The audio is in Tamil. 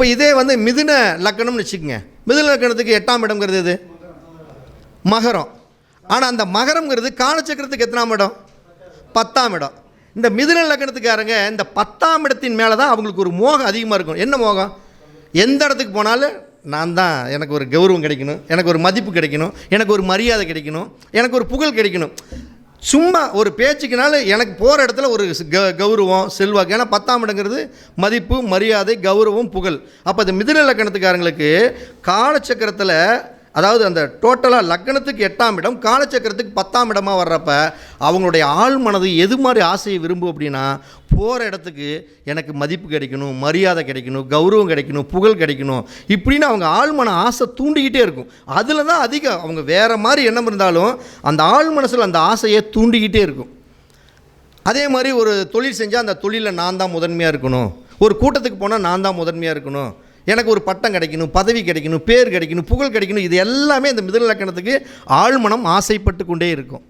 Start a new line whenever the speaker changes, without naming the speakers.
இப்போ இதே வந்து மிதுன லக்கணம்னு வச்சுக்கோங்க. மிதுன லக்கணத்துக்கு எட்டாம் இடம்ங்கிறது இது மகரம். ஆனால் அந்த மகரம்ங்கிறது காலச்சக்கரத்துக்கு எத்தனாம் இடம்? பத்தாம் இடம். இந்த மிதுன லக்கணத்துக்காரங்க இந்த பத்தாம் இடத்தின் மேலே தான் அவங்களுக்கு ஒரு மோகம் அதிகமாக இருக்கும். என்ன மோகம்? எந்த இடத்துக்கு போனாலும் நான் தான் எனக்கு ஒரு கௌரவம் கிடைக்கணும் எனக்கு ஒரு மதிப்பு கிடைக்கணும் எனக்கு ஒரு மரியாதை கிடைக்கணும் எனக்கு ஒரு புகழ் கிடைக்கணும். சும்மா ஒரு பேச்சுக்குனால எனக்கு போகிற இடத்துல ஒரு க கௌரவம் செல்வாக்கு. ஏன்னா பத்தாம் இடங்கிறது மதிப்பு மரியாதை கௌரவம் புகழ். அப்போ இந்த மிதிர இலக்கணத்துக்காரங்களுக்கு காலச்சக்கரத்தில் அதாவது அந்த டோட்டலாக லக்கணத்துக்கு எட்டாம் இடம் காலச்சக்கரத்துக்கு பத்தாம் இடமாக வர்றப்ப அவங்களுடைய ஆள் மனது எது மாதிரி ஆசையை விரும்பும் அப்படின்னா போகிற இடத்துக்கு எனக்கு மதிப்பு கிடைக்கணும் மரியாதை கிடைக்கணும் கௌரவம் கிடைக்கணும் புகழ் கிடைக்கணும் இப்படின்னு அவங்க ஆழ்மன ஆசை தூண்டிக்கிட்டே இருக்கும். அதில் தான் அதிகம் அவங்க வேறு மாதிரி எண்ணம் இருந்தாலும் அந்த ஆள் மனசில் அந்த ஆசையை தூண்டிக்கிட்டே இருக்கும். அதே மாதிரி ஒரு தொழில் செஞ்சால் அந்த தொழிலில் நான் தான் முதன்மையாக இருக்கணும். ஒரு கூட்டத்துக்கு போனால் நான் தான் முதன்மையாக இருக்கணும். எனக்கு ஒரு பட்டம் கிடைக்கணும் பதவி கிடைக்கணும் பேர் கிடைக்கணும் புகழ் கிடைக்கணும் இது எல்லாமே இந்த மிதன லக்கணத்துக்கு ஆழ்மனம் ஆசைப்பட்டு கொண்டே இருக்கும்.